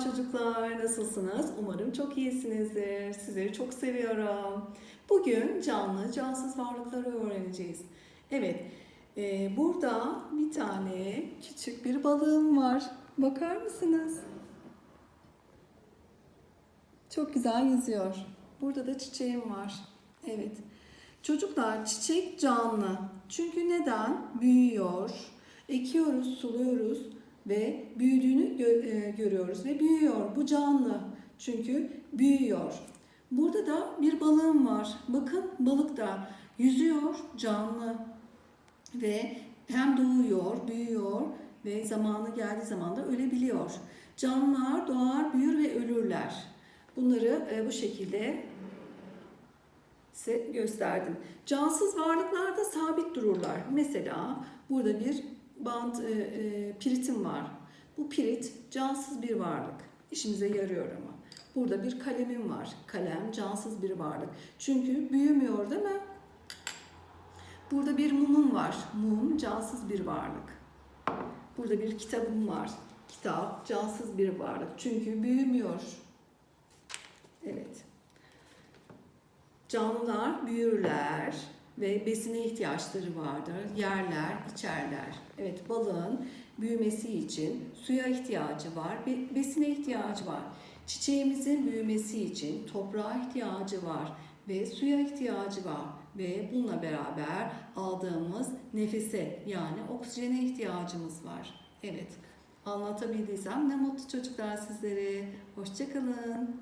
çocuklar, nasılsınız? Umarım çok iyisinizdir. Sizleri çok seviyorum. Bugün canlı, cansız varlıkları öğreneceğiz. Evet, e, burada bir tane küçük bir balığım var. Bakar mısınız? Çok güzel yüzüyor. Burada da çiçeğim var. Evet. Çocuklar çiçek canlı. Çünkü neden? Büyüyor. Ekiyoruz, suluyoruz ve büyüdüğünü gö- e, görüyoruz ve büyüyor. Bu canlı. Çünkü büyüyor. Burada da bir balığım var. Bakın balık da yüzüyor, canlı ve hem doğuyor, büyüyor ve zamanı geldiği zaman da ölebiliyor. Canlılar doğar, büyür ve ölürler. Bunları e, bu şekilde gösterdim. Cansız varlıklar da sabit dururlar. Mesela burada bir bant e, e, piritim var. Bu pirit cansız bir varlık. İşimize yarıyor ama. Burada bir kalemim var. Kalem cansız bir varlık. Çünkü büyümüyor değil mi? Burada bir mumum var. Mum cansız bir varlık. Burada bir kitabım var. Kitap cansız bir varlık. Çünkü büyümüyor. Evet. Canlılar büyürler ve besine ihtiyaçları vardır. Yerler, içerler. Evet balığın büyümesi için suya ihtiyacı var, be- besine ihtiyacı var. Çiçeğimizin büyümesi için toprağa ihtiyacı var ve suya ihtiyacı var ve bununla beraber aldığımız nefese yani oksijene ihtiyacımız var. Evet. Anlatabildiysem ne mutlu çocuklar sizlere. Hoşçakalın.